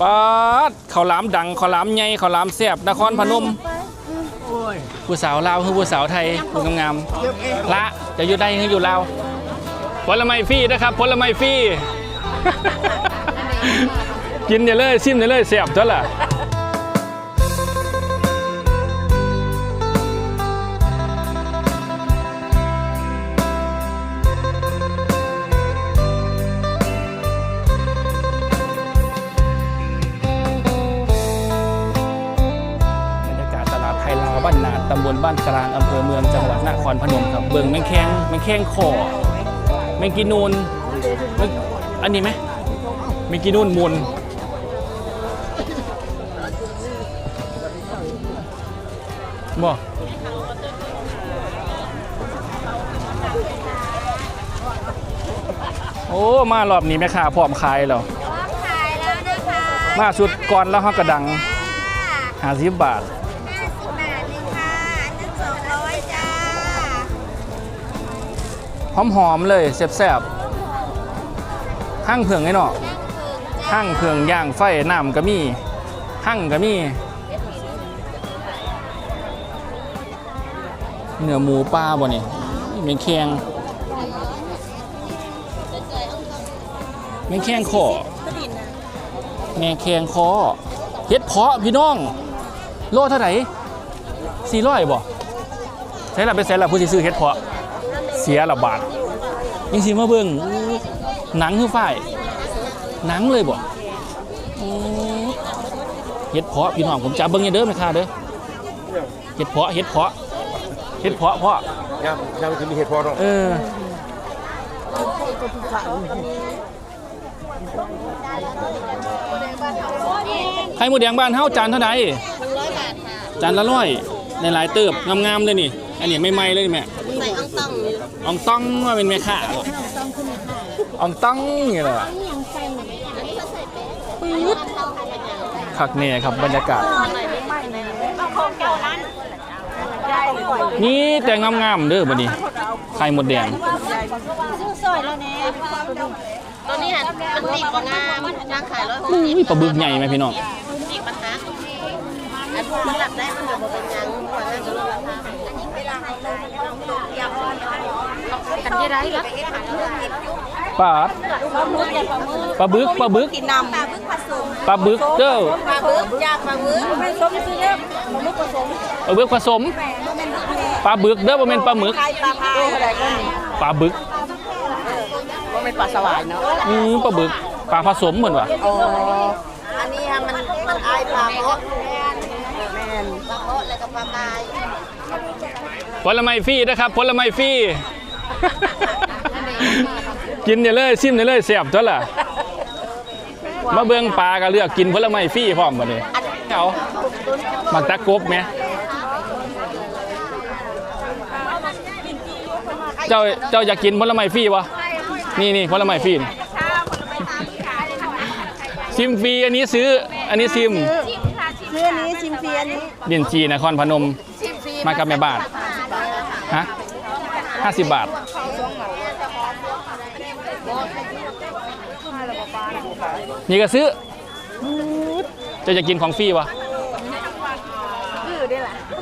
ปาดข้าวหลามดังข้าวหลามใหญ่ข้าวหลามแซ่บนครพนมโอ้ยผู้สาวลาวคือผู้สาวไทยผู้งามเก็บเองๆละจะอยู่ได้คืออยู่ลาวผลไม้ฟรีนะครับผลไม้ฟรีกินอย่าเลยซิมอย่าเลยแซ่บจ้ะล่ะ รพนมครับ เบิ่งแมงแข้งแมงแข้งคอแมงกีนูนแมงอันนี้ไหมแมงกีนูนมูลบ่โอ้มารอบนี้แม่ค้าพร้อมขายแล้วขายแล้วนะคะมาชุดก่อนแล้วเขากระดังจ้า50บาท หอมๆเลยแซ่บๆหั่งเผืองไอ้เนาะหั่งเผืองย่างไฟน้ำก็มีหั่งก็มีเนื้อหมูปลาบ่นี่เมียงแข้งเมียงแข้งคอแมงแข้งคอเฮ็ดเพาะพี่น้อง โลเท่าไหร่สี่ร้อยบ่ใช่ละไปใส่ละผู้ซื้อเฮ็ดเพาะ สียละบาทยังสิมาเบิ่งหนังคือฝ่ายหนังเลยบ่โอ้เฮ็ดเพาะพี่น้องผมจะเบิ่งอย่าเด้อแม่ค้าเด้อเฮ็ดเพาะเฮ็ดเพาะเฮ็ดเพาะพ่อยังยังคือมีเหตุผลหรอกเออไข่หมูแดงบ้านเฮาจานเท่าใดร้อยบาทค่ะจานละร้อยในหลายๆเติบงามๆเลยนี่ อันนี้ไม่ไหม้เลยนี่แม่ใส่อ่องต้องอองต้องว่าเป็นแม่ค้าบ่อองต้องนี่แหละปึ๊ดคักเนี่ยครับบรรยากาศ นี่แต่งามๆเด้อบัดนี้ไข่หมดแดงตัวนี้หันมันติดกว่างามนางขายร้อยหกอุ้สิบยปลาบึกใหญ่ไหมพี่น้องติดปัญหาอันมันหลับได้มันจะบอกเป็นยังกว่างามจะลดราคา กันยี่ไรล่ะปลาปลาบึกปลาบึกกินน้ำปลาบึกผสมปลาบึกเด้อปลาบึกยาปลาบึกผสมซื้อเด้อปลาบึกผสมปลาบึกผสมปลาบึกเด้อบ่แม่นปลาหมึกปลาพายอะไรก็มีปลาบึกก็เป็นปลาสวายเนาะอือปลาบึกปลาผสมเหมือนว่ะอ๋ออันนี้ฮะมันมันอายปลาโป๊ะแม่นปลาโป๊ะแล้วก็ปลาตาย ผลไม้ฟรีนะครับผลไม้ฟรีกินอย่าเลยซิมอย่าเลยแซ่บจ้ะล่ะมาเบิ่งปลาก็เลือกกินผลไม้ฟรีพร้อมบัดนี้เอามักตะกบไหมเจ้าเจ้าอยากกินผลไม้ฟรีบ่นี่นี่ผลไม้ฟรีนี่ซิมฟรีอันนี้ซื้ออันนี้ซิมซื้ออันนี้ชิมฟรีอันนี้ดินจีนครพนมชิมฟรีมากับแม่บ้าน ฮะห้าสิบบาทนี่ก็ซื้อจะจะกินของฟรีวะ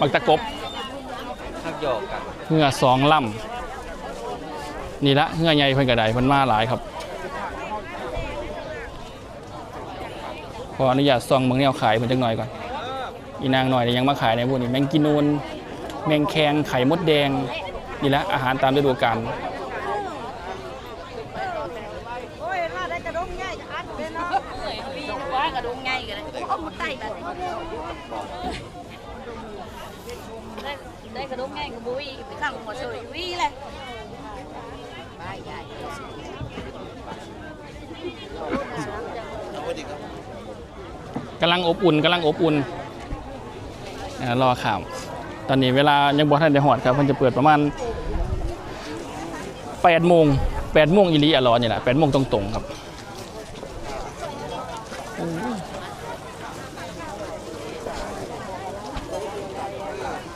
บักตะกบเหงื่อสองลำนี่ละเหงื่อใหญ่เพิ่นกระไดเพิ่นมาหลายครับ ขออนุญาตซองเมืองแนวขายเพิ่นจักหน่อยก่อน อีนางหน่อยเนี่ยยังมาขายในพวกนี้แมงกินูน แมงแคงไข่มดแดง นี่แหละอาหารตามฤดูกาลว่ากระดุมง่ายกันเลยโอ้ไต่กันได้ได้กระดุมง่ายกับบุ้ยไปข้างหัวเฉยวิ่เลยกำลังอบอุ่นกำลังอบอุ่นรอข่าว ตอนนี้เวลายังบ่ทันได้หอดครับเพิ่นจะเปิดประมาณ8โมง8โมงอีหลีอะรอนี่แหละ8โมงตรงๆครับ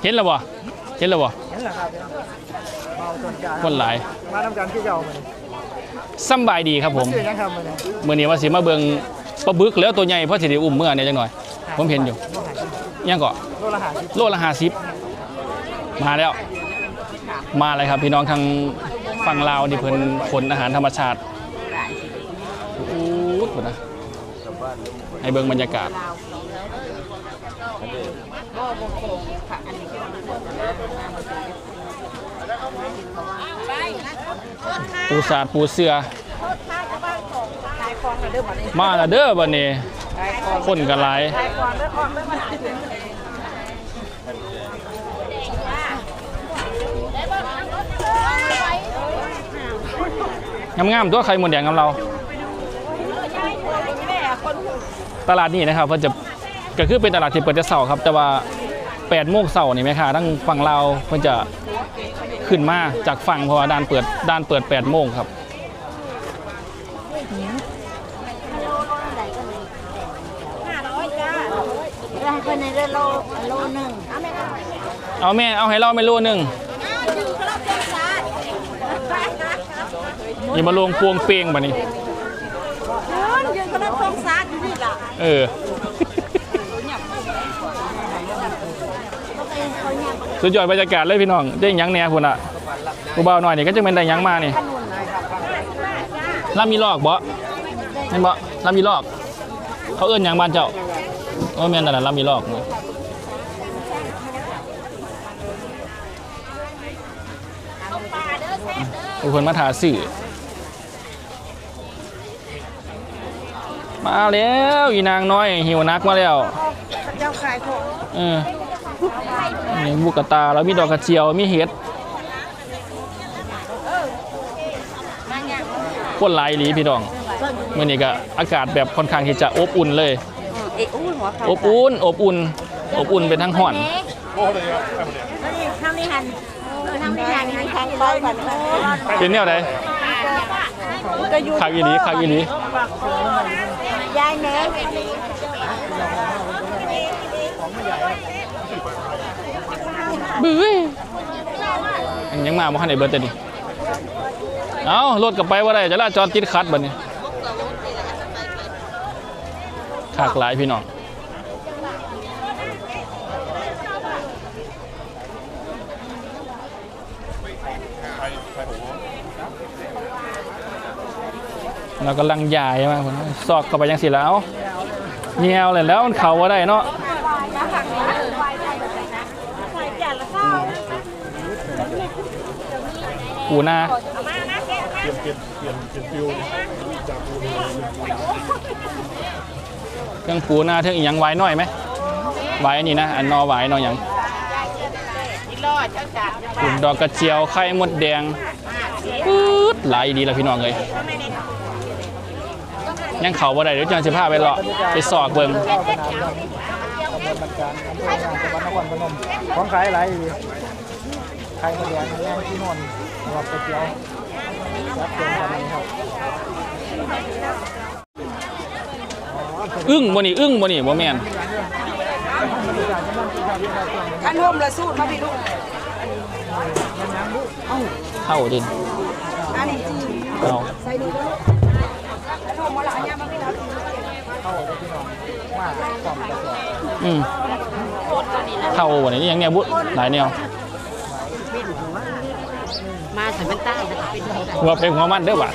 เห็นแล้วบ่เห็นแล้วบ่นั่นแหละครับเบาส่วนกลางคนหลาย มาทำการที่เก่ามาสำบายดีครับผมชื่อยังครับมาเนี่ยมื้อนี้ว่าสิมาเบิ่งปลาบึกแล้วตัวใหญ่เพราะสิได้อุ้มเมื่อเนี่ยจังหน่อย ผมเห็นอยู่ยังก็โลละหาสิบโลละห้าสิบ มาแล้ว มาเลยครับพี่น้องทางฝั่งลาวนี่เพิ่นขนอาหารธรรมชาติโอ้โหนะให้เบิ่งบรรยากาศปูสาดปูเสือมาและเด้อบัดนี้คนกันหลาย งามๆตัวไข่หมดแดงกับเรา ตลาดนี้นะครับเพิ่นจะก็คือเป็นตลาดที่เปิดแต่เสาร์ครับ แต่ว่า8โมงเสาร์นี่แม่ค้าทั้งฝั่งลาวเพิ่นจะขึ้นมาจากฝั่งเพราะว่าด้านเปิดด้านเปิด8โมงครับได้คนในเรือโลโลหนึ่งเอาแม่เอาให้เราไม่รู้หนึง อย่ามาลงพวงเปียงบัดนี้ยืนคนละฟองซาดอยู่นี่ล่ะเออสุดยอดบรรยากาศเลยพี่น้องได้หยังแหน่พุ่นอะกูเบาหน่อยนี่ก็จะเป็นได้หยังมานี่ลามีลอกบ่เห็นบ่ลามีลอก เขาเอื้อนหยังบ้านเจ้าโอ้แม่นนั่นน่ะลามีลอกนะทุกคนมาถาสื่อ มาแล้วอีนางน้อยหิวนักมาแล้วเจ้าขายของเออมีบุกตาแล้วมีดอกกระเจียวมีเห็ดคนหลายอีหลีพี่น้องมื่อนี้ก็อากาศแบบค่อนข้างที่จะอบอุ่นเลยเอ๊ะอู้หัวขาอบอุ่นอบอุ่นอบอุ่นเป็นทั้งห่อนทำนี่หันทำนี่หันมีทางไปกันเป็นแนวใดก็อยู่ขากอีหลีขากอีหลี ยายแม่บื้อยังมาบ่ทันได้เบิดแต่นี่เอ้ารถกลับไปว่าได้จะลาจอดติดขัดบัดนี้ขากหลายพี่น้อง เรากำลังยายมาผมซอกเข้าไปยังสิแล้วเงียวเลยแล้วมันเข่าว่าได้เนาะปูนาเครื่องปูนาเท่องอีหยังไว้หน่อยไหมไว้อันนี้นะอันนอไว้นอยังปลูกดอกกระเจียวไข่มดแดงปื๊ดหลายดีแล้วพี่น้องเลย ยังเขาบ่ได้เดี๋ยวจังสิพาไปเลาะไปสอกเบิ่งเข้าสนามแล้วตำบลบรรการอำเภองานจังหวัดนครพนมของขายหลายอยู่ไข่มดแดงแรงที่นนท์สำหรับก๋วยเตี๋ยวรับเชิญกันนะครับอึ้งบ่นี่อึ้งบ่นี่บ่แม่นขันร่วมละสูตรมาพี่ลูกเข้าดินอันนี้จีเอาใส่ดูด้วยขันร่วมมาละอันนี้มาพี่ลูก เข้าได้พี่น้อง มากกล่อมกระสอบอืมเข้าบ่นี่ยังแนวบุหลายแนวมาใส่เป็นใต้เป็นว่าเป็นหัวมันเด้อบ่ะ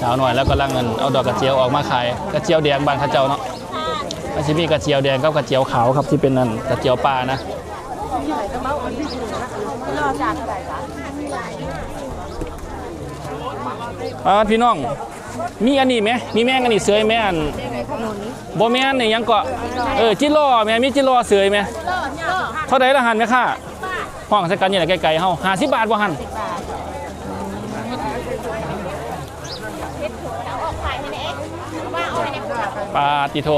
สาวหน่อยแล้วก็ลังเงินเอาดอกกระเจียวออกมาขายกระเจียวแดงบ้านเขาเจ้าเนาะมันสิมีกระเจียวแดงกับกระเจียวขาวครับที่เป็นนั่นกระเจียวปลานะ อ่าพี่น้อง มีอันนี้ไหมมีแมงอันนี้เสยไหมอันบ่แม่นนี่ยังเกาะเออจิโร่แม่มีจิโร่เสยไหมเท่าไดละหันไหมค่ะห้องใส่กันนี่แหละไกลๆเฮาสิบาทบ่หันปลาติโท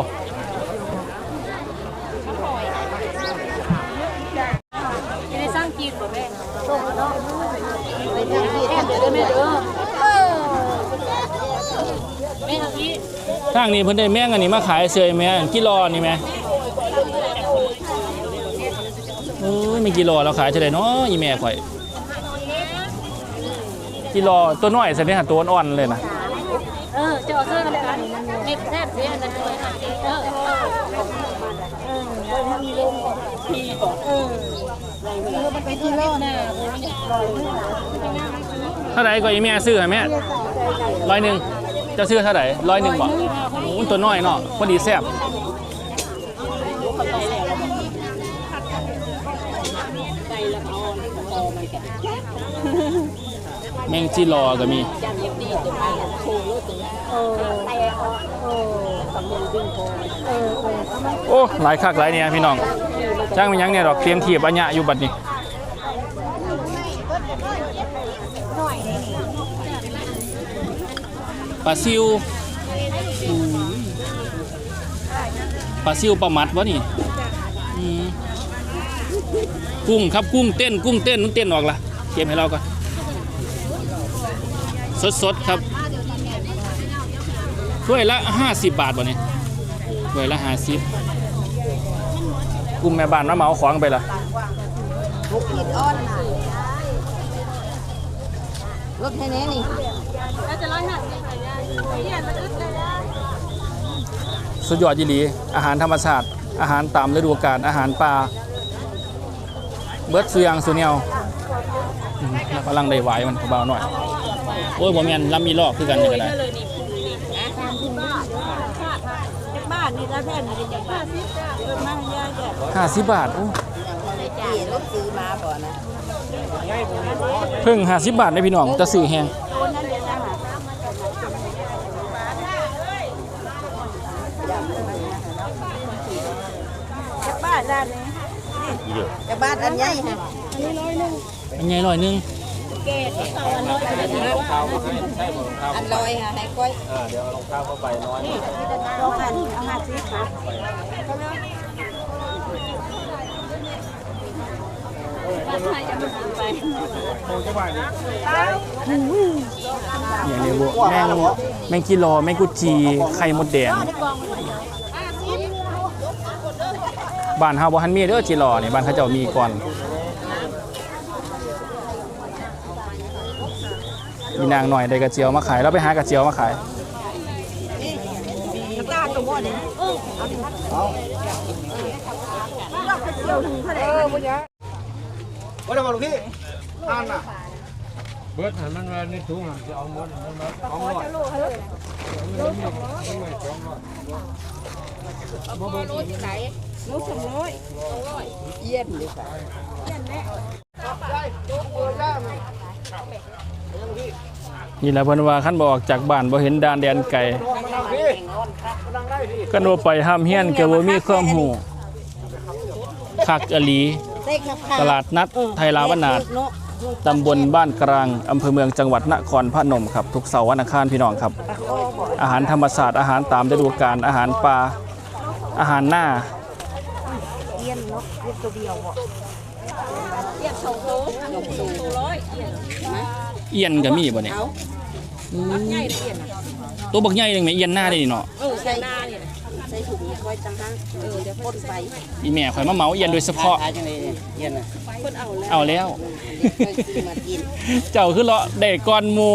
ทางนี้เพิ่นได้แม่งอันนี้มาขายเสยไหมอันกิโลนี่ไหมเอ้ยแมีกิโลเราขายจะได้เนาะอีแม่ข่อยกิโลตัวน้อยส่เนี่ยตัวอ่อนๆเลยนะเออเจาเสื้อกันเลยอันเม็ดแซ่บเสียกันเลยค่ะเออเออเออเอองมีลมทีบอกเออมันเป็นที่โลนะเท่าไหร่ก็อีแม่ซื้อให้แม่ร้อยหนึ่ง จะซื้อเท่าไหร่ร้อยหนึ่งบอกโอ้ตัวน้อยเนาะพอดีแซ่บแมงจีรอก็มีโอ้หลายคักหลายเนี่ยพี่น้องจ้างมันยังเนี่ยดอกเตรียมทีบอัญญะอยู่บัดนี้ ปลาซิวอืมปลาซิวปลามัดวะนี่อืมกุ้งครับกุ้งเต้นกุ้งเต้นนุ่นเต้นออกละเก็บให้เราก่อนสดๆครับถ้วยละ50บาทวะนี่ถ้วยละ50กุ้งแม่บ้านมาเหมาของไปละรถให้แน่นี่สุ สุดยอดยีหลีอาหารธรรมชาติ อาหารตามฤดูกาลอาหารป่าเบิร์ดสุยางสุเนียวแล้วกำลังได้ไหวมันเบาหน่อย โอ้ยบ่แม่นลำมีลอกคือกันนี่ก็ได้บ้านนี่แล้วแท่นนี่จะบ้าสิเออมาให้ายแกห้าสิบบาทโอ้เพิ่งห้าสิบบาทได้พี่น้องจะซื้อแฮง ตัวนั้นเดี๋ยวนะ บ้านด้านนี้จะบ้านอันใหญ่ฮะอันใหญ่ร้อยหนึงแกที่เขาอันน้อยอันนี้อันลอยค่ะให้ก้อยเออเดี๋ยวเอารองเท้าเข้าไปน้อยลองอันเอามาสิค่ะโมงจะบ่ายอย่างนี้บัวแมงแมงกิโลแมงกุจีไข่มดแดง บ้านเฮาบ่ทันมีเด้อจิรอนี่บ้านเขาเจ้ามีก่อนมีนางหน่อยได้กระเจียวมาขายแล้วไปหากระเจียวมาขายตาตัวบ่เนี่ยเออเอาดิเอาเราไปเที่ยวถึงเท่าไหร่ว่าเดี๋ยวมาลูกพี่อ่านน่ะเบิดหันมันมาในถุงหันจะเอาหมดมันมาเอาหมดนี่ แหละเพิ่นว่าคันบ่ออกจากบ้านบ่เห็นดานแดนไกลมานั่งพี่มานั่งได้พี่กันว่าไปห้ามเฮียนก็บ่มีความรู้คักอลี ตลาดนัดไทยลาวนาดตำบลบ้านกลางอำเภอเมืองจังหวัดนครพนมครับ ทุกเสาร์วันอังคารพี่น้องครับ อาหารธรรมศาสตร์อาหารตามฤดูกาลอาหารปลาอาหารหน้า นเนาะเอียนตัวเดียวบ่เอียนสองตัวสองตัวร้อยเอียนเอียนก็มีบ่เนี่ยเอาบักใหญ่ละเอียนอะตัวบักใหญ่นึงแม่เอียนหน้าได้นี่เนาะเออใส่หน้าเนี่ยใส่ถุงไว้จังห้างเออเดี๋ยวพ่นไปอีแม่ข่อยมาเหมาเอียนโดยเฉพาะจังเลยเอียนอะพ่นเอาแล้วเอาแล้วเคยซื้อมากินเจ้าคือเลาะได้ก่อนหมู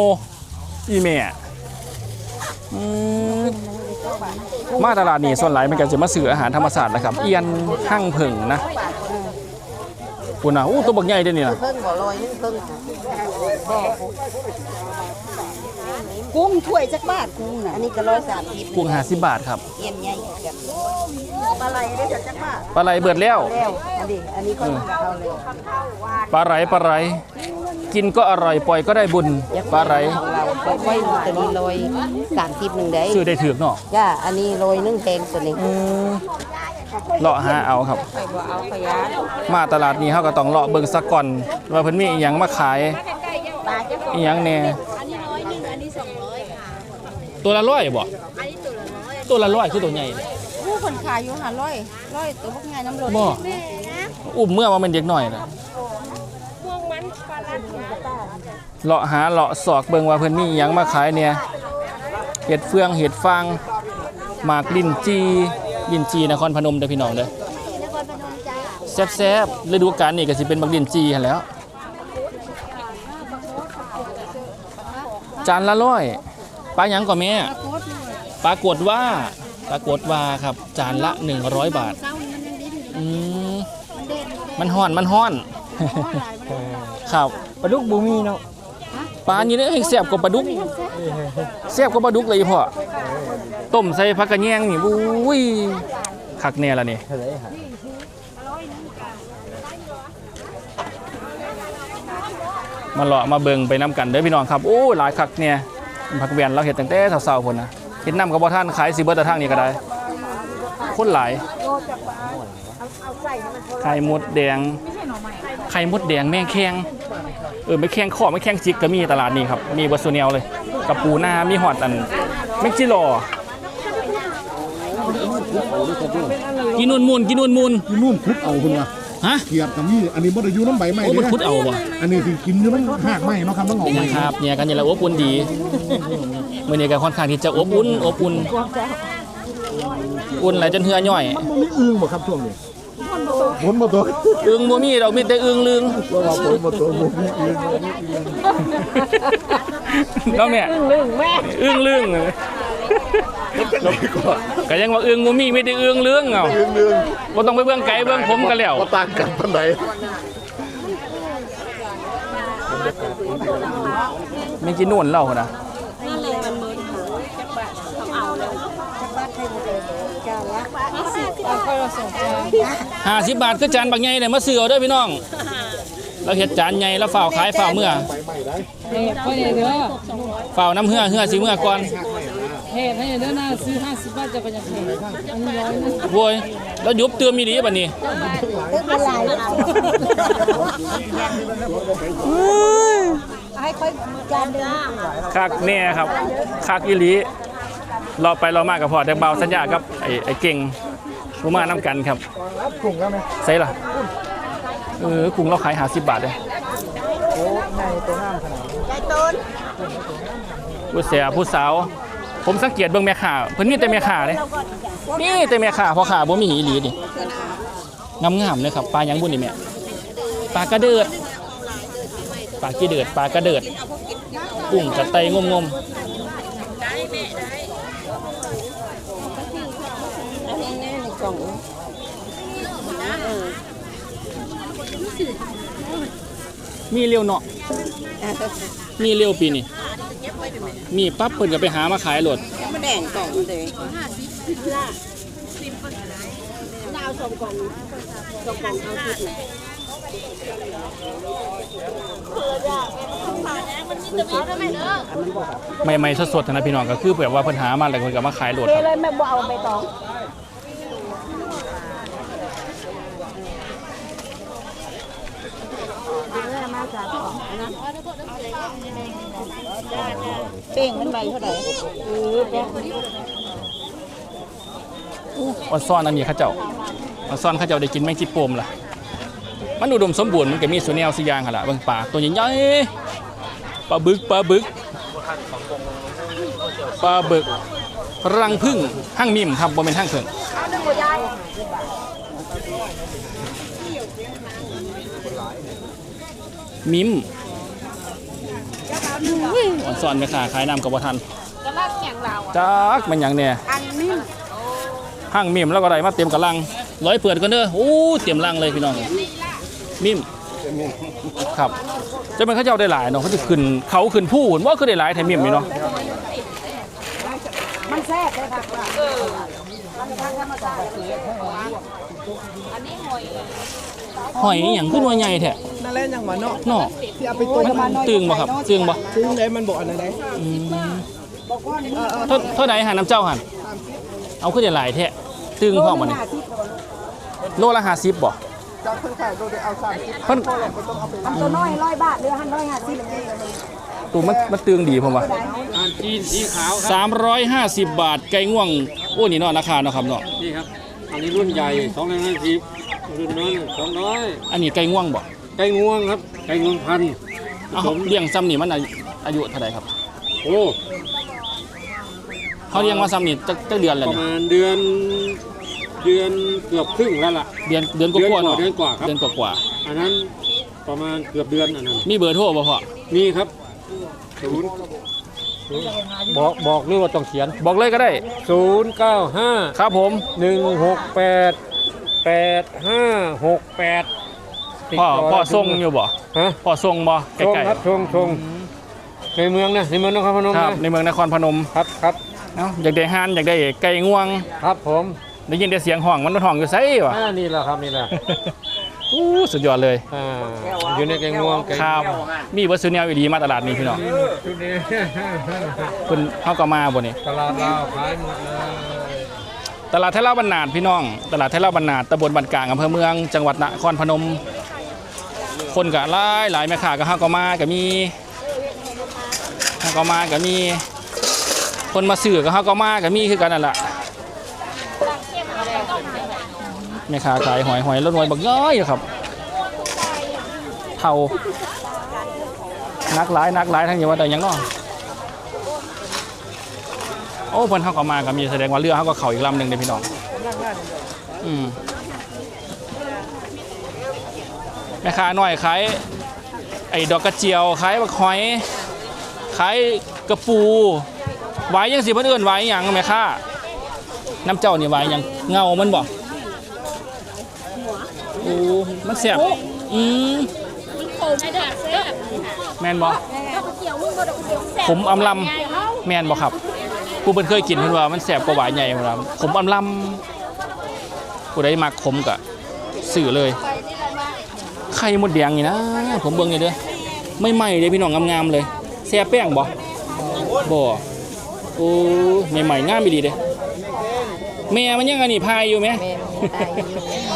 อีแม่อืม มาตลาดนี่ส่วนหลายมันก็จะมาซื้ออาหารธรรมศาสตร์นะครับ เอียนหั่งผึ่งนะคุณน่ะอู้ตัวบักใหญ่เด้อนี่นะเพิ่งบ่ลอยนึงเพิ่งกุ้งถ้วยจักบาทกุ้งน่ะอันนี้ก็ร้อยสามสิบกุ้ง50บาทครับเอียนใหญ่แบบปลาไหลได้จักบาทปลาไหลเบิดแล้วแล้วอันนี้อันนี้ก็เอาเลยปลาไหลปลาไหล กินก็อร่อยปล่อยก็ได้บุญปลาไหลของเราก็ค่อยตัวนี้ลอยสามสิบหนึ่งได้ซื้อได้ถือกเนาะจ้าอันนี้ลอยนึ่งแพงตัวนี้อืมเลาะหาเอาครับไปบ่เอาขยะมาตลาดนี้เขาก็ต้องเลาะเบิ่งซะก่อนว่าเพิ่นมีอีหยังมาขายอีหยังแหน่ตัวละร้อยบ่ตัวละร้อยคือตัวใหญ่ผู้คนขายอยู่หาร้อยร้อยตัวพวกไงน้ำรถบ่อุ้มเมื่อว่ามันเด็กหน่อยนะ เลาะหาเลาะสอกเบิงว่าเพิ่นมีอีหยังมาขายเนี่ยเห็ดเฟืองเห็ดฟางหมากลิ้นจีลิ้นจีนครพนมเด้อพี่น้องเด้อแซ่บๆฤดูกาลนี่ก็สิเป็นบักดินจีหั่นแล้ว จานละร้อยปลาหยังก่อนแม่ปลากดว่าปลากดว่าครับ จานละ 100 บาทอืมมันห่อนมันห่อนครับปลาดุกบูมีเนาะ ปลานี่เนี่ยแซ่บกว่าปลาดุกแซ่บกว่าปลาดุกเลยพ่อต้มใส่ผักกระแยงนี่อุ้ยคักแน่ละนี่เท่าไหร่ฮะมาเลาะมาเบิงไปน้ำกันเด้อพี่น้องครับโอ้หลายคักเนี่ยผักแวนเราเห็ดตั้งแต่เช้าๆพุ่นนะเห็ดน้ำกับบ่ท่านขายสิเบิดแต่ทางนี้ก็ได้คนหลายไข่มดแดงไข่มดแดงแมงแคงเออไม่แคงข้อไม่แคงจิกก็มีตลาดนี้ครับ มีวัสดุแนวเลย กับปูนามีหอดอันแมงจิรอกินนูนมูนกินนูนมูนที่นู่นพุดเอาคุณว่าฮะเกียบกับนี่อันนี้บ่ได้อยู่น้ำใบไม้โอ้มันเด้พุดเอาบ่อันนี้ที่กินอยู่มันหากไม้เนาะครับต้องออกไม้ครับเนี่ยกันนี่แหละอบอุ่นดีมื้อนี้ก็ค่อนข้างที่จะอบอุ่นอบอุ่นอุ่นหลายจนเหือย่อยมันบ่มีอึ้งบ่ครับช่วงนี้ ฝนบ่ตกอึงบ่มีดอกมีแต่อึงลึงเพราะว่าฝนบ่ตกบ่มีอึ้งแล้วแม่อึงลึงแม่อึงลึงก็ยังว่าอึงบ่มีมีแต่อึงลึงเอ้าอึ้งนึงบ่ต้องไปเบิ่งไกลเบิ่งผมก็แล้วบ่ต่างกันปานใดไม่กินนู่นเล่านะ ห้าสิบบาทคือจานบักใหญ่เลยมาซื้อเอาเด้อพี่น้อง เราเฮ็ดจานใหญ่แล้วฝ่าวขายฝ่าวเมื่อเฮ็ดให้เด้อฝ่าวน้ำเหือเหือสิเมื่อก่อนเฮ็ดให้เด้อนะซื้อ50บาทจะไปยังไงอันนี้ร้อยหนึงโว้ยแล้วยุบเติมมีดีบัดนี้ให้ค่อยจานเดิมคักแน่ครับคักอีหลีรอไปรอมากับพอแต่เบาสัญญากับไอ้ไอ้เก่ง บ่มานํกันครับกลุ่มแล้วไหมใส่ล่ะเออกุ้งเราขาย50บาทเลยโอ้ในตัวงามขนาดนี้ยายต้นผู้เสียผู้สาว ผมสังเกตเบิ่งแม่ค้าเพิ่นมีแต่แม่ค้าเด้นี่แต่แม่ค้าพ่อค้าบ่มีอีหลีดิงามๆเลยครับปลาหยังบุญนี่แม่ปลากระเดิดปลากีเดือดปลากระเดิดกุ้งกระไตงมๆ อันนี้แน่ในกล่อง มีเร็วเนาะมีเร็วปีนี้มีปั๊บเพิ่นก็ไปหามาขายโหลดมาแดงกล่องเลยเอาสองกล่องสองกล่องเอาชุดไหนใหม่ๆสดๆนะพี่น้องก็คือแบบว่าเพิ่นหามาแล้วเพิ่นก็มาขายโหลดเทครับเลยแม่บ่เอาไปตอง เป้งมันใบเท่าไหร่เออแป้งออนซ่อนอันนี้เขาเจ้าออนซ่อนเขาเจ้าได้กินแมงจิโปมล่ะ มันอุดมสมบูรณ์มันก็มีส่วนแนวสิอย่างหั่นล่ะเบิ่งปลาตัวใหญ่ๆปลาบึกปลาบึกปลาบึกรังพึ่งห้างมิมครับบ่แม่นห้างเพิ่งมิม ออนซ่อนแม่ค้าขายน้ำกับบ่าทันกระลักอย่างเราจักมันหยังเนี่ยอันนี้ห้างมิมแล้วก็ได้มาเต็มกระลังร้อยเปิดกันเด้อโอ้เต็มลังเลยพี่น้องมิมครับจะเป็นข้าเจ้าได้หลายเนาะเขาจะขึ้นเขาขึ้นผู้หุ่นว่าคือได้หลายแถมมิมนี่เนาะมันแซ่บเลยค่ะเออมันทางธรรมชาติหอยอหย่างขึ้นว่าใหญ่แท้ นั่นแหละยังมาเนาะเนาะที่เอาไปต้มมันตึงบ่ครับตึงบ่ซึ่งได้มันบอกอันไหนเท่าเท่าไหร่หันน้ำเจ้าหันเอาขึ้นได้หลายแท้ตึงพร้อมบ่นี่โลละ50บ่จากเพิ่นขายโดยเอาสามสิบเพิ่นตัวน้อยร้อยบาทเรือหันร้อยห้าสิบตัวมันมันตึงดีผมว่าอ่านจีนสีขาวครับ350บาทไก่ง่วงโอ้นี่เนาะราคาเนาะครับเนาะนี่ครับอันนี้รุ่นใหญ่สองร้อยห้าสิบรุ่นน้อยสองร้อยอันนี้ไก่ง่วงบ่ ไก่งวงครับ ไก่งวงพันธุ์เอ้าเลี้ยงซ้ำนี่มันอายุอายุเท่าไหร่ครับโอ้เขาเลี้ยงมาซ้ำนี่จักจักเดือนแล้วประนี่มาณเดือนเดือนเกือบครึ่งแล้วล่ะ เดือนเดือนกว่าๆเนาะเดือนกว่าครับ เดือนกว่าอันนั้นประมาณเกือบเดือนอันนั้นๆมีเบอร์โทรบ่พ่อมีครับศูนย์บอกบอกหรือว่าต้องเขียน บอกเลยก็ได้ ศูนย์เก้าห้าครับผม หนึ่งหกแปดแปดห้าหกแปด พ่อพ่อส่งอยู่บ่ฮะพ่อส่งบ่ใกทรงล้ครับทรงทรงในเมืองนะในเมืองนครพนมๆครับนะในเมืองนครพนมครับครับเอ้าอยากได้ห่านอยากได้ไก่ง่วง ครับผมได้ยินแต่เสียงห้องมันมาห้องอยู่ไสวะ อ่านี่แหละครับนี่แหละอู้สุดยอดเลยอ่าอยู่ในแกงงวงแกงครับมีวัสดุแนวอีดีมาตลาดนี้พี่น้องชุดนี้เพิ่นเฮาก็มาบ่นี่ตลาดลาวขายหมดเลยตลาดไทยลาวบรรนาดพี่น้อง ตลาดไทยลาวบรรนาดตำบลบันกลางอำเภอเมืองจังหวัดนครพนม คนก็หลายหลายแม่ค้าก็เฮาก็มาก็มีเฮาก็มาก็มี คนมาซื้อก็เฮาก็มาก็มีคือกันนั่นแหละแม่ค้าขายหอยหอยแล้วหน่วยบักย้อยครับเท่านักหลายนักหลายทั้งนี้ว่าแต่ยังเนาะโอ้เพิ่นเขาก็มาก็มีแสดงว่าเรือเขาก็เข้าอีกลำหนึ่งเลยพี่น้องอืม แม่ค้าน้อยขายไอ้ดอกกระเจียวขายบักหอยขายกระปูไว้ยังสิเพิ่นเอิ้นไว้หยังแม่ค้าน้ำเจ้านี่ไว้หยังเงามันบ่โอ้มันแซ่บอืมโคมไม่ได้แซ่บแม่นบ่ถ้าเกี่ยวมึงก็ดอกเกี่ยวแซ่บผมอำลำแม่นบ่ครับผู้เพิ่นเคยกินเพิ่นว่ามันแซ่บกว่าหวายใหญ่พุ่นล่ะผมอำลำผู้ใดมักขมก็ซื้อเลย ไข่มดแดงนี่นะ ผมเบิ่งนี่เด้อไม่ไหม้เลยพี่น้องงามๆเลยแซ่บแป้งบ่บ่โอ้ใหม่ๆงามอีหลีเด้แม่มันยังอันนี้พายอยู่ไหม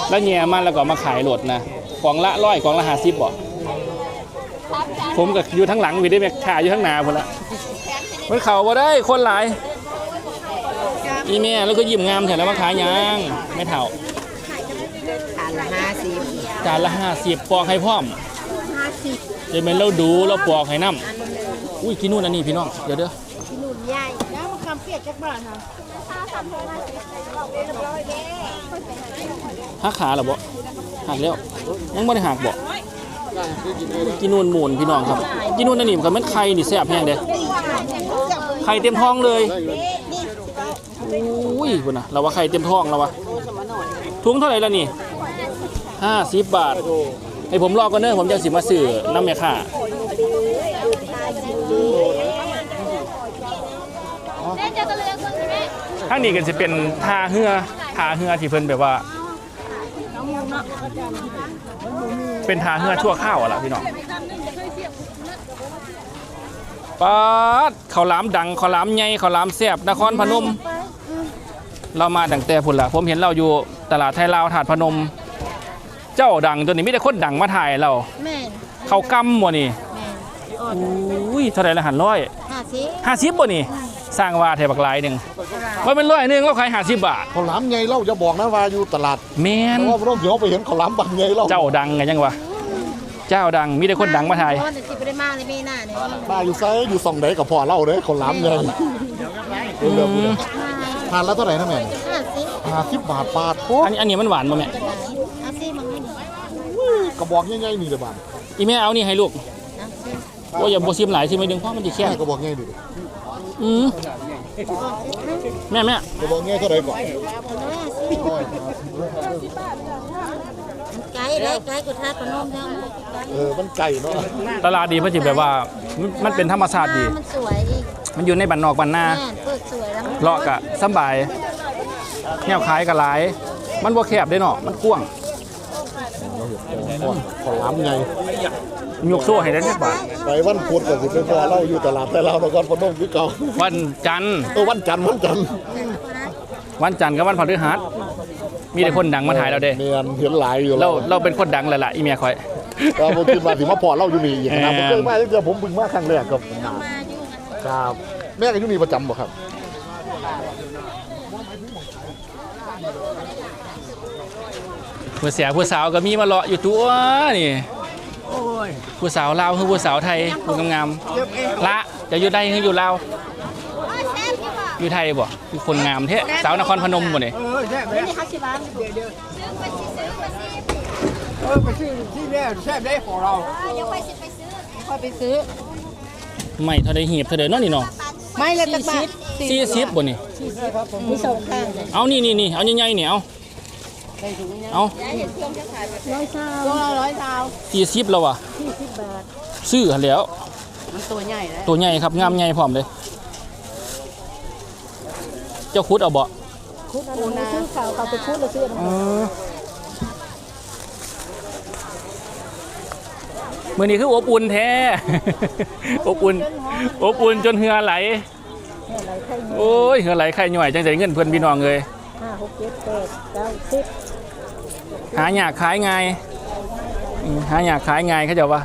แล้วแง่มันแล้วก็มาขายโหลดนะกล่องละร้อยกล่องละ50บ่ผมก็อยู่ทั้งหลังวิได้แม่ขายอยู่ทั้งหน้าพุ่นละมันเข้าบ่ได้คนหลายอีแม่แล้วก็ยิ้มงามแถวแล้วมาขายหยังไม่เท่าทานละห้าสิบ จานละห้าสิบปอกให้พร้อมห้าสิบเดี๋ยวแมันเราดูเราปอกให้น้ำอุ้ยกินนู่นอันนี้พี่น้องเดี๋ยวเด้อที่นุ่นใหญ่แล้วมันคำเปียกจักบาทค่ะถ้าทำเท่าไหร่เรียบร้อยแล้วหักขาเหรอบ่หักแล้วยังไม่ได้หักบ่กินนู่นหมูนพี่น้องครับ กินนู่นอันนี้กับมันไข่นี่แซ่บแห้งเด้ไข่เต็มท้องเลยอุ้ยคุณนะเราว่าไข่เต็มท้องแล้ววะถุงเท่าไหร่แล้วนี่ ห้าสิบบาท ให้ผมรอก่อนเด้อผมจะสิมาซื้อน้ำแม่ค่าแม่จะตะเลียงคนแม่ทางนี้ก็จะเป็นท่าเรือท่าเรือที่เพิ่นแบบว่า เป็นท่าเรือชั่วข้าวอะล่ะพี่น้องป๊าดข้าวหลามดังข้าวหลามใหญ่ข้าวหลามแซ่บนครพนม เรามาตั้งแต่พุ่นละผมเห็นเราอยู่ตลาดไทยลาวถาดพนม เจ้าดังตัวนี้มีแต่คนดังมาถ่ายเราแม่เขากำบ่นี่แม่อุ้ยเท่าไหร่ละหันร้อยห้าสิบห้าสิบบ่นี่สร้างว่าแถบักหลายหนึ่งว่าเป็นร้อยหนึ่งเราขายห้าสิบบาทข้าวหลามใหญ่เราจะบอกนะว่าอยู่ตลาดแมนเพราะว่าเราเดี๋ยวไปเห็นข้าวหลามบางใหญ่เราเจ้าดังไงยังวะเจ้าดังมีแต่คนดังมาถ่ายตอนเด็กที่ไปได้มาในปีหน้าเนี่ยป้าอยู่ไซอยู่ส่องใดกับพ่อเล่าเด้อข้าวหลามใหญ่เออเรื่องนี้ทานแล้วเท่าไหร่นะแม่ห้าสิบ ห้าสิบบาทปาดโอ้อันนี้อันนี้มันหวานป่ะแม่ ห้าสิบมันไม่ดี กระบอกใหญ่ๆนี่เด้อบาทอีแม่เอานี่ให้ลูกห้าสิบโอ้ยอย่าโบซิมหลายสิไม่ดึงเพราะมันจะแค่แค่กระบอกใหญ่ดิอืมแม่แม่กระบอกใหญ่เท่าไหร่ก่อนไก่ไรไก่กุท่าขนมทั้งเออมันไก่เนาะตลาดดีเพราะจิแบบว่ามันมันเป็นธรรมชาติดี มันสวยอีกมันอยู่ในบ้านนอกบ้านนาแม่เปิดสวยแล้วเลาะกะสำบายแนวขายกะหลาย มันบ่แคบเด้เนาะมันกว้าง ข้าวหลามใหญ่ยกโซ่ให้ได้จักบาทไปวันพุธก็สิไปพ่อเราอยู่ตลาดแต่เรานครพนมคือเก่าวันจันทร์เออวันจันทร์วันจันทร์วันจันทร์กับวันพฤหัสมีแต่คนดังมาถ่ายเราเด้เนียนเห็นหลายอยู่เราเราเป็นคนดังเลยล่ะอีเมียคอยเราผมคิดว่าสิมาพ่อเราอยู่นี่อีกนะผมแหมเคยมาตั้งแต่ผมเพิ่งมาครั้งแรกกับนามาอยู่กันครับแม่ก็อยู่นี่ประจำบ่ครับ ผู้เสียผู้สาวก็มีมาเลาะอยู่ตัวนี่ผู้สาวลาวคือผู้สาวไทยผู้งามๆละจะอยู่ใดคืออยู่ลาวแซ่บกี่บาทอยู่ไทยบ่คือคนงามแท้สาวนครพนมบ่นี่เออแซ่บเลยนี่ฮักชิบ้านเดี๋ยวเดี๋ยวเออไปซื้อที่แม่แซ่บได้ของเราค่อยไปซื้อไม่เท่าใดหีบเท่าใดเนาะนี่เนาะไม่ละตักบาท40บ่นี่มีสองข้างเลยเอานี่นี่นี่เอาใหญ่ๆนี่เอา เอาร้อยเช้าตัวละร้อยเช้า40แล้วว่ะสี่สิบบาทซื้อหันแหล้ว มันตัวใหญ่แล้วตัวใหญ่ครับงามใหญ่พร้อมเลย เจ้าคุดเอาบ่คุดอันนี้ซื้อข่าวเขาไปคุดแล้วซื้อเออมื้อนี้คืออบอุ่นแท้ อบอุ่น อบอุ่นจนเหือไหลอะไรใครโอ้ย เหือไหลไข่ย่อยจังไดเงินเพื่อนพี่น้องเลยห้าหกเจ็ดแปดเก้าสิบ หาอยากขายง่ายอืมหาอยากขายง่ายเขาเจะว่า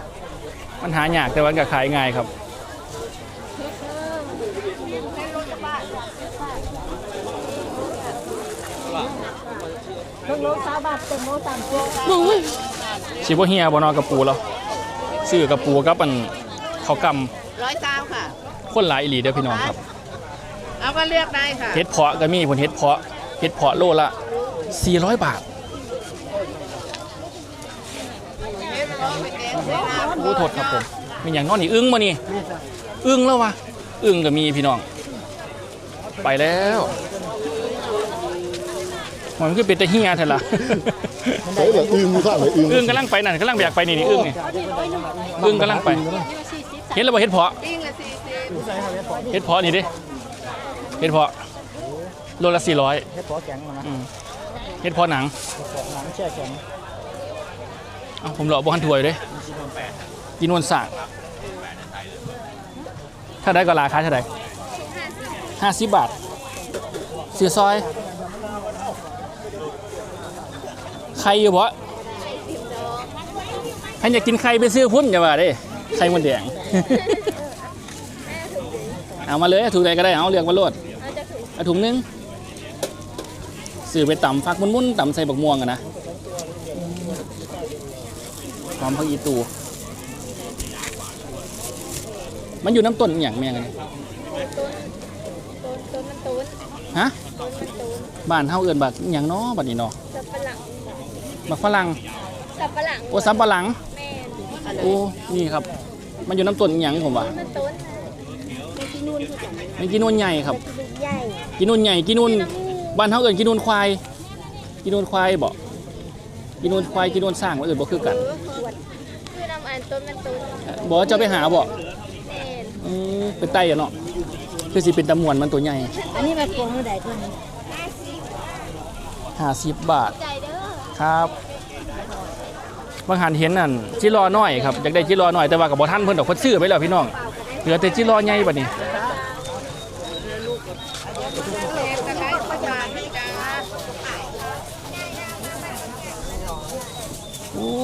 มันหาอยากแต่ว่าก็ขายง่ายครับเครื่องโลสามบาทเต็มโลสามสิบสิบ่เฮียบ่เนอนกับปูแล้วซื้อกับปูกับอันเขาวกร้อยเก้าค่ะำคนหลายอีหลีเด้อพี่น้องครับ เอาก็เลือกได้ค่ะเฮ็ดเพาะก็มีผลเฮ็ดเพาะเฮ็ดเพาะโลละ400 บาท โอ้โทษครับผมมีอย่างนอนนี่อึ้งมานี่อึ้งแล้ววะอึ้งก็มีพี่น้อง ไปแล้วมันคือเป็นแต่เฮียแท้ล่ะใช้แบบอึ้งข้างเลยอึ้งอึ้งกำลังไปนั่นกำลังแบกไปนี่นี่อึ้งนี่อึ้งกำลังไป เห็นแล้วบ่เฮ็ดเพาะปิ้งละสี่สิบเฮ็ดเพาะนี่ดิเฮ็ดเพาะโลละ400เฮ็ดพอแข็งมานะอืมเฮ็ดเพาะหนังหนังแช่แข็ง เอาผมรอบ่ทันถวยเด้กินวลสากถ้าได้ก็ราคาเท่าไหร่50บบาทเสียซอยไข่อยู่บ่ใครอยากกินไข่ไปซื้อพุ่นอย่าว่าด้ไข่มดแดงเอามาเลยถุงใดก็ได้เอาเลือกมาโลดเอาถุงนึงซื้อไปตำฟักมุนๆตำใส่บักม่วงกันนะ หอมผักอีตู มันอยู่น้ำต้นอหย่างแม่งกันนี่ฮะบ้านเฮาเอิ้นบักอหย่างเนาะบัดนี้เนาะบักฝรั่งสับปะหลังโอ้ซับปะหลัง แม่นโอ้ นี่ครับ มันอยู่น้ำต้นอหย่างผมว่ามันต้นนะมีกินนูนคือกันมันกินนุ่นใหญ่ครับคือใหญ่กินนุ่นใหญ่กินนุ่นบ้านเฮาเอิ้นกินนุ่นควาย กินนุ่นควายบ่ กินนุ่นควายกินนุ่นสร้างว่าเอิ้นบ่คือกันเออขวดคือน้ำอันต้นมันต้นบ่จะไปหาบ่แม่นอืมเป็นไต้อะเนาะคือสิเป็นตะมวนมันตัวใหญ่อันนี้มาโกงเมื่อใดตัวนี้50บาทใจเด้อครับบางหันเห็นนั่นจิรอน้อยครับอยากได้จิรอน้อยแต่ว่ากับบ่ทันเพิ่นดอกเพิ่นซื้อไปแล้วพี่น้องเหลือแต่จิรอใหญ่บัดนี้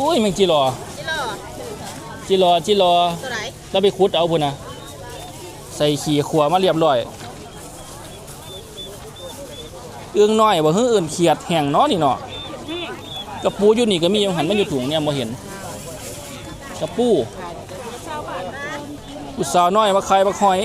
อ้ยแมันจิรอนี่หรอจิรอจิรอตัวไหนแล้วไปขุดเอาพุ่นนะใส่ขี้ขัวมาเรียบร้อยเอื้องน้อยบ่ฮื้ออื่นเขียดแห้งเนาะนี่เนาะกระปูอยู่นี่ก็มีอยู่หันมันอยู่ถุงเนี่ยบ่เห็นกระปูอุตสาวน้อยมาขายบักหอย